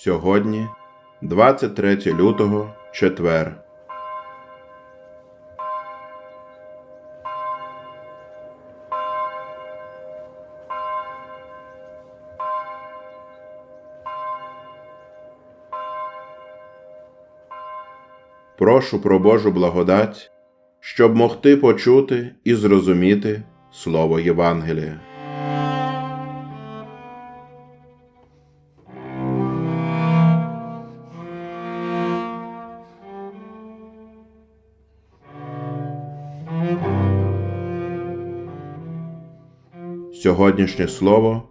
Сьогодні, 23 лютого, четвер. Прошу про Божу благодать, щоб могти почути і зрозуміти Слово Євангелія. Сьогоднішнє слово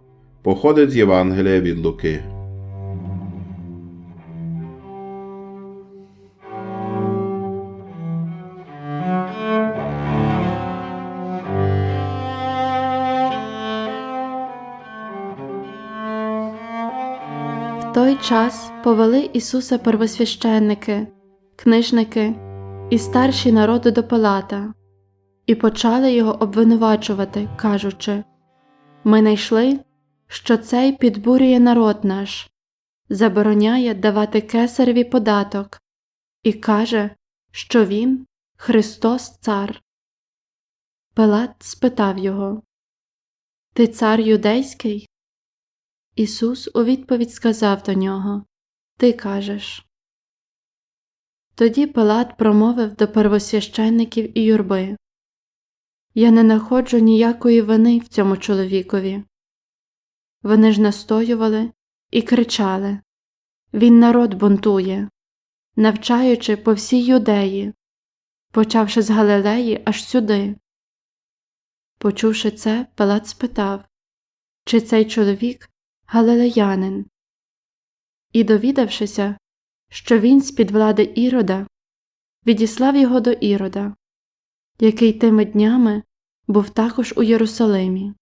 походить з Євангелія від Луки. В той час повели Ісуса первосвященники, книжники і старші народу до Пилата, і почали його обвинувачувати, кажучи Ми найшли, що цей підбурює народ наш, забороняє давати кесареві податок, і каже, що він Христос Цар. Пилат спитав його Ти цар юдейський? Ісус у відповідь сказав до нього Ти кажеш. Тоді Пилат промовив до первосвященників і юрби Я не находжу ніякої вини в цьому чоловікові. Вони ж настоювали і кричали Він народ бунтує, навчаючи по всій юдеї, почавши з Галилеї аж сюди. Почувши це, Пилат спитав, чи цей чоловік галилеянин. І, довідавшися, що він з під влади Ірода, відіслав його до Ірода, який тими днями був також у Єрусалимі.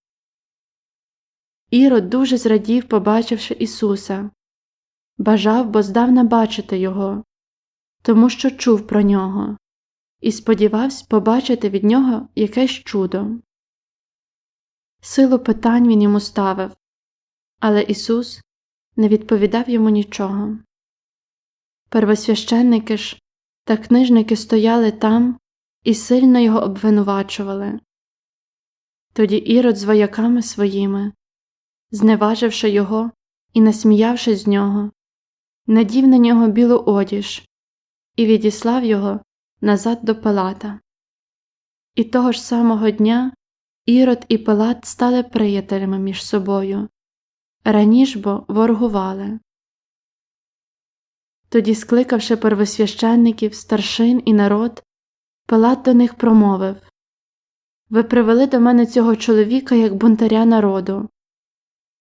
Ірод дуже зрадів, побачивши Ісуса, бажав бо здавна бачити Його, тому що чув про нього, і сподівався побачити від нього якесь чудо. Силу питань він йому ставив, але Ісус не відповідав йому нічого. Первосвященники ж та книжники стояли там і сильно його обвинувачували. Тоді Ірод з вояками своїми, зневаживши його і насміявшись з нього, надів на нього білу одіж і відіслав його назад до Пилата. І того ж самого дня Ірод і Пилат стали приятелями між собою раніш бо ворогували. Тоді, скликавши первосвященників, старшин і народ, Пилат до них промовив Ви привели до мене цього чоловіка як бунтаря народу.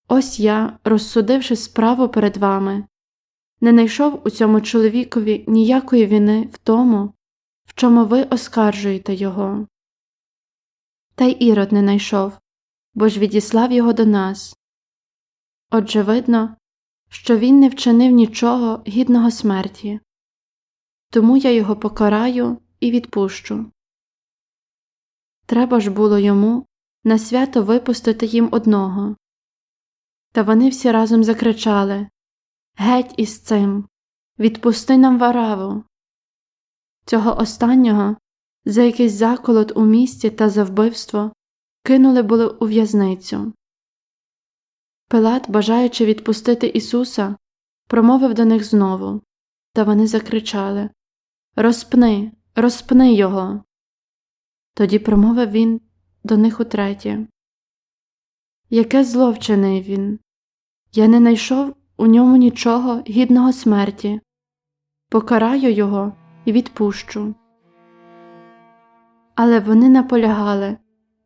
Ось я, розсудивши справу перед вами, не знайшов у цьому чоловікові ніякої вини в тому, в чому ви оскаржуєте його. Та й Ірод не знайшов, бо ж відіслав його до нас. Отже, видно, що він не вчинив нічого гідного смерті, тому я його покараю і відпущу. Треба ж було йому на свято випустити їм одного. Та вони всі разом закричали Геть із цим, відпусти нам вараву. Цього останнього за якийсь заколот у місті та за вбивство кинули були у в'язницю. Пилат, бажаючи відпустити Ісуса, промовив до них знову, та вони закричали Розпни, розпни його. Тоді промовив він до них утретє. Яке зло він? Я не знайшов у ньому нічого гідного смерті. Покараю його і відпущу. Але вони наполягали,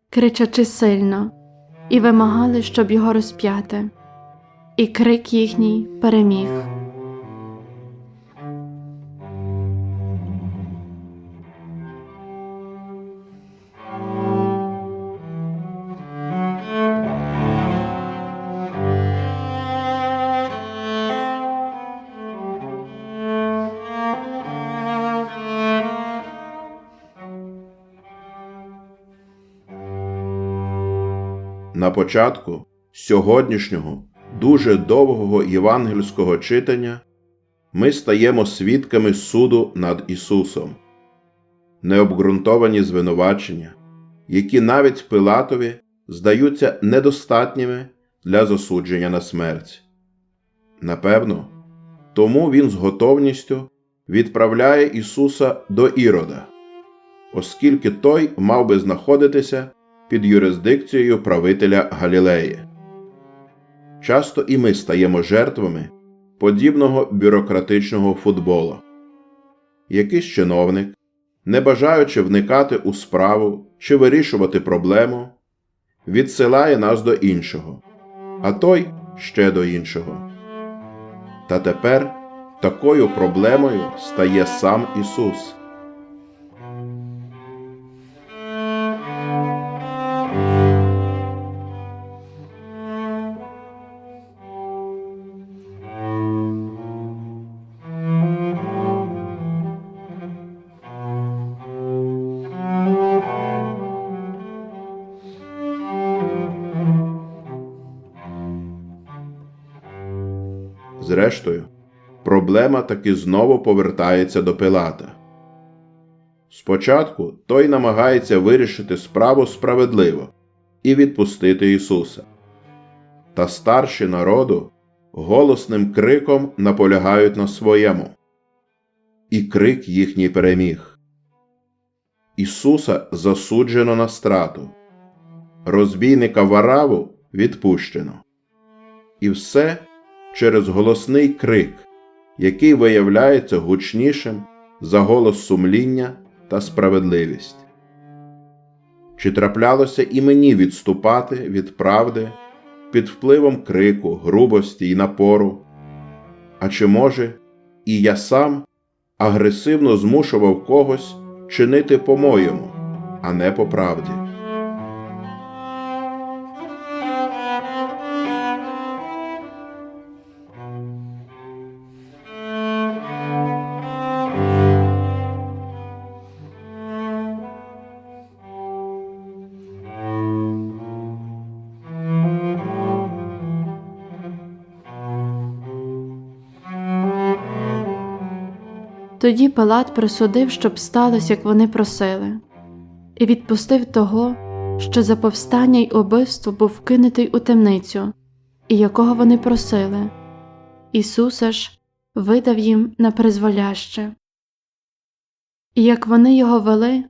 кричачи сильно і вимагали, щоб його розп'яти, і крик їхній переміг. На початку сьогоднішнього дуже довгого євангельського читання ми стаємо свідками суду над Ісусом, необґрунтовані звинувачення, які навіть Пилатові здаються недостатніми для засудження на смерть. Напевно, тому він з готовністю відправляє Ісуса до Ірода, оскільки той мав би знаходитися під юрисдикцією правителя Галілеї. Часто і ми стаємо жертвами подібного бюрократичного футболу. Якийсь чиновник, не бажаючи вникати у справу чи вирішувати проблему, відсилає нас до іншого, а той ще до іншого. Та тепер такою проблемою стає сам Ісус. Зрештою, проблема таки знову повертається до Пилата. Спочатку той намагається вирішити справу справедливо і відпустити Ісуса. Та старші народу голосним криком наполягають на своєму. І крик їхній переміг. Ісуса засуджено на страту, розбійника Вараву відпущено. І все через голосний крик, який виявляється гучнішим за голос сумління та справедливість. Чи траплялося і мені відступати від правди під впливом крику, грубості і напору? А чи може і я сам агресивно змушував когось чинити по-моєму, а не по правді? Тоді Пилат присудив, щоб сталося, як вони просили, і відпустив того, що за повстання й убивство був вкинутий у темницю, і якого вони просили. Ісуса ж видав їм на призволяще. І як вони його вели,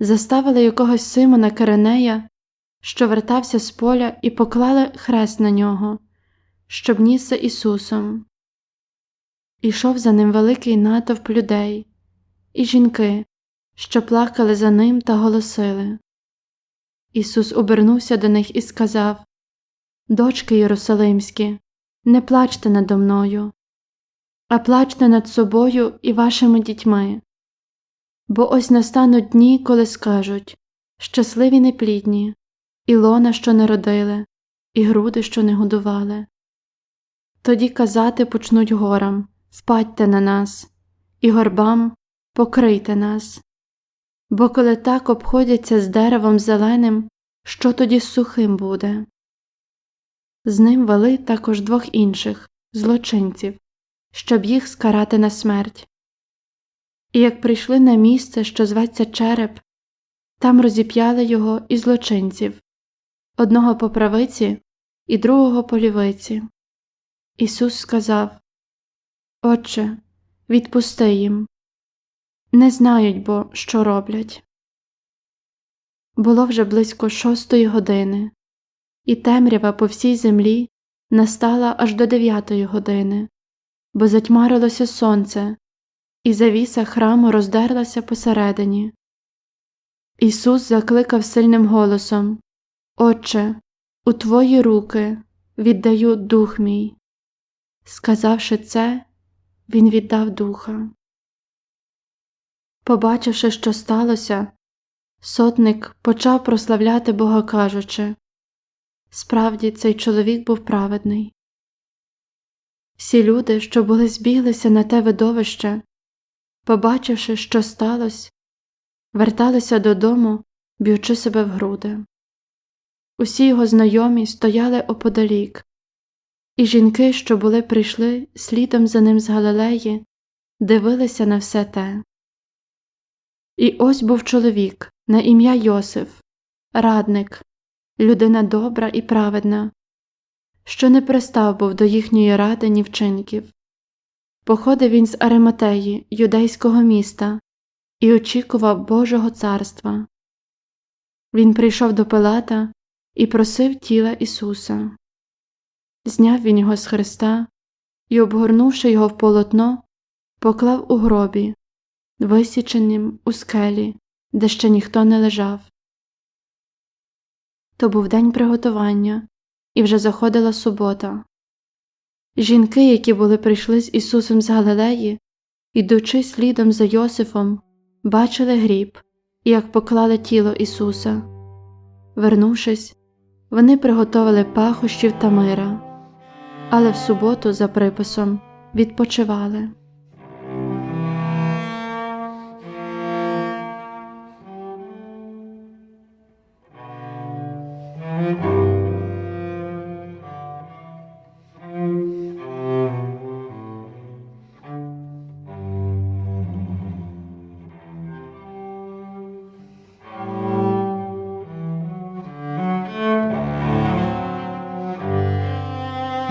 заставили якогось Симона Киренея, що вертався з поля, і поклали хрест на нього, щоб ніс за Ісусом. Ішов за ним великий натовп людей, і жінки, що плакали за ним та голосили. Ісус обернувся до них і сказав Дочки Єрусалимські, не плачте надо мною, а плачте над собою і вашими дітьми. Бо ось настануть дні, коли скажуть щасливі неплідні, і лона, що не родили, і груди, що не годували. Тоді казати почнуть горам Впадьте на нас, і горбам покрийте нас. Бо коли так обходяться з деревом зеленим, що тоді сухим буде? З ним вели також двох інших злочинців, щоб їх скарати на смерть. І як прийшли на місце, що зветься череп, там розіп'яли його і злочинців одного по правиці і другого по лівиці. Ісус сказав Отче, відпусти їм. Не знають бо, що роблять. Було вже близько шостої години, і темрява по всій землі настала аж до дев'ятої години, бо затьмарилося сонце, і завіса храму роздерлася посередині. Ісус закликав сильним голосом Отче, у Твої руки віддаю дух мій. Сказавши це, він віддав духа. Побачивши, що сталося, сотник почав прославляти Бога, кажучи Справді, цей чоловік був праведний. Всі люди, що були збіглися на те видовище, побачивши, що сталося, верталися додому, б'ючи себе в груди. Усі його знайомі стояли оподалік І жінки, що були прийшли слідом за ним з Галилеї, дивилися на все те. І ось був чоловік на ім'я Йосиф, радник, людина добра і праведна, що не пристав був до їхньої ради ні вчинків. Походив він з Ариматеї, юдейського міста, і очікував Божого царства. Він прийшов до Пилата і просив тіла Ісуса. Зняв він його з хреста і, обгорнувши його в полотно, поклав у гробі, висіченим у скелі, де ще ніхто не лежав. То був день приготування, і вже заходила субота. Жінки, які були прийшли з Ісусом з Галилеї, ідучи слідом за Йосифом, бачили гріб, як поклали тіло Ісуса. Вернувшись, вони приготовили пахощів та мира, але в суботу, за приписом, відпочивали.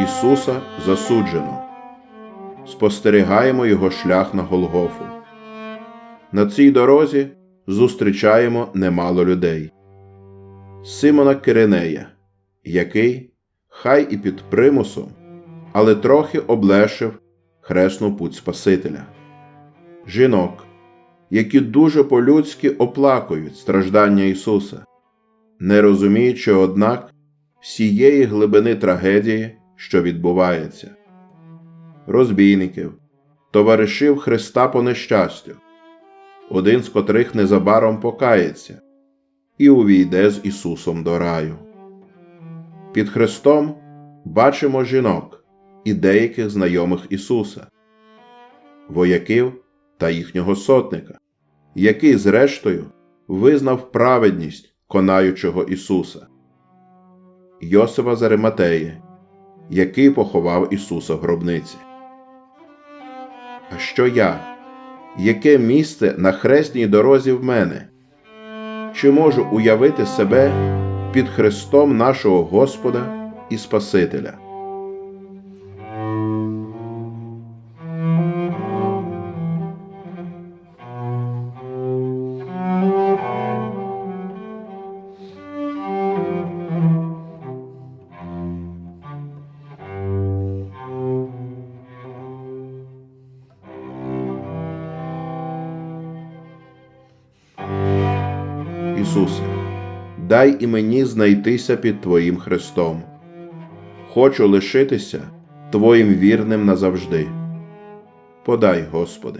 Ісуса засуджено. Спостерігаємо Його шлях на Голгофу. На цій дорозі зустрічаємо немало людей. Симона Киринея, який, хай і під примусом, але трохи облешив хресну путь Спасителя. Жінок, які дуже по-людськи оплакують страждання Ісуса, не розуміючи, однак, всієї глибини трагедії, що відбувається, розбійників, товаришів Христа по нещастю, один з котрих незабаром покається і увійде з Ісусом до раю. Під Христом бачимо жінок і деяких знайомих Ісуса, вояків та їхнього сотника, який, зрештою, визнав праведність конаючого Ісуса. Йосифа з Ариматеї, який поховав Ісуса в гробниці. А що я? Яке місце на хресній дорозі в мене? Чи можу уявити себе під Христом нашого Господа і Спасителя? Дай і мені знайтися під Твоїм Христом. Хочу лишитися Твоїм вірним назавжди. Подай, Господи.